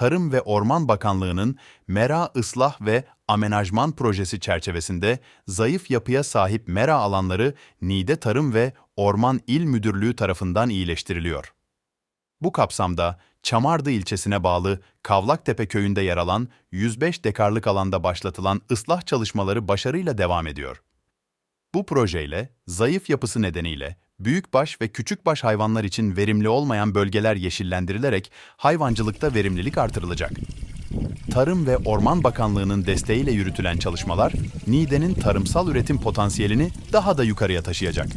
Tarım ve Orman Bakanlığı'nın Mera Islah ve Amenajman Projesi çerçevesinde zayıf yapıya sahip mera alanları Niğde Tarım ve Orman İl Müdürlüğü tarafından iyileştiriliyor. Bu kapsamda Çamardı ilçesine bağlı Kavlaktepe köyünde yer alan 105 dekarlık alanda başlatılan ıslah çalışmaları başarıyla devam ediyor. Bu projeyle zayıf yapısı nedeniyle büyükbaş ve küçükbaş hayvanlar için verimli olmayan bölgeler yeşillendirilerek hayvancılıkta verimlilik artırılacak. Tarım ve Orman Bakanlığı'nın desteğiyle yürütülen çalışmalar, Niğde'nin tarımsal üretim potansiyelini daha da yukarıya taşıyacak.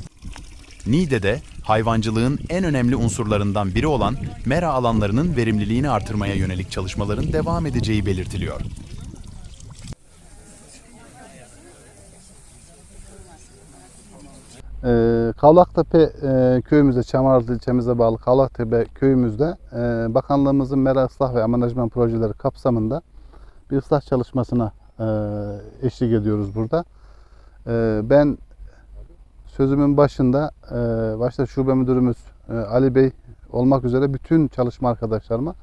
Niğde'de hayvancılığın en önemli unsurlarından biri olan mera alanlarının verimliliğini artırmaya yönelik çalışmaların devam edeceği belirtiliyor. Ee, Kavlaktepe e, köyümüzde, Çamarlı ilçemize bağlı Kavlaktepe köyümüzde e, bakanlığımızın mera ıslah ve amanajman projeleri kapsamında bir ıslah çalışmasına e, eşlik ediyoruz burada. E, ben sözümün başında e, başta şube müdürümüz e, Ali Bey olmak üzere bütün çalışma arkadaşlarıma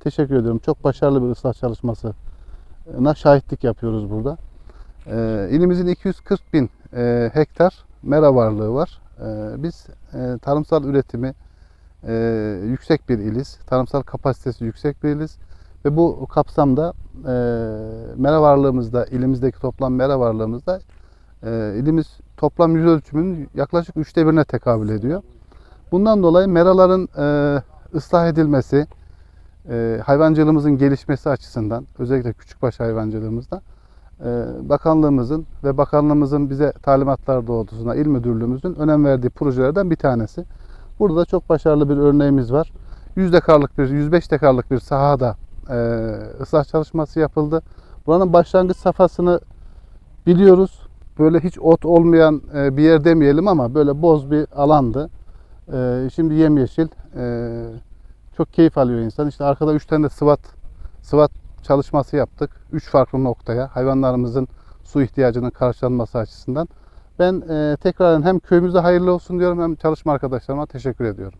teşekkür ediyorum. Çok başarılı bir ıslah çalışmasına şahitlik yapıyoruz burada. E, ilimizin 240 bin e, hektar mera varlığı var. Ee, Biz e, tarımsal üretimi e, yüksek bir iliz. Tarımsal kapasitesi yüksek bir iliz. Ve bu kapsamda e, mera varlığımızda, ilimizdeki toplam mera varlığımızda e, ilimiz toplam yüz ölçümünün yaklaşık üçte birine tekabül ediyor. Bundan dolayı meraların ıslah edilmesi, hayvancılığımızın gelişmesi açısından, özellikle küçükbaş hayvancılığımızda bakanlığımızın ve bakanlığımızın bize talimatlar doğrultusunda il müdürlüğümüzün önem verdiği projelerden bir tanesi. Burada da çok başarılı bir örneğimiz var. 100 dekarlık bir, 105 dekarlık bir sahada e, ıslah çalışması yapıldı. Buranın başlangıç safhasını biliyoruz. Böyle hiç ot olmayan e, bir yer demeyelim ama böyle boz bir alandı. E, şimdi yemyeşil. E, çok keyif alıyor insan. İşte arkada 3 tane de sıvat sıvat çalışması yaptık. Üç farklı noktaya hayvanlarımızın su ihtiyacının karşılanması açısından. Ben e, tekrardan hem köyümüze hayırlı olsun diyorum hem çalışma arkadaşlarıma teşekkür ediyorum.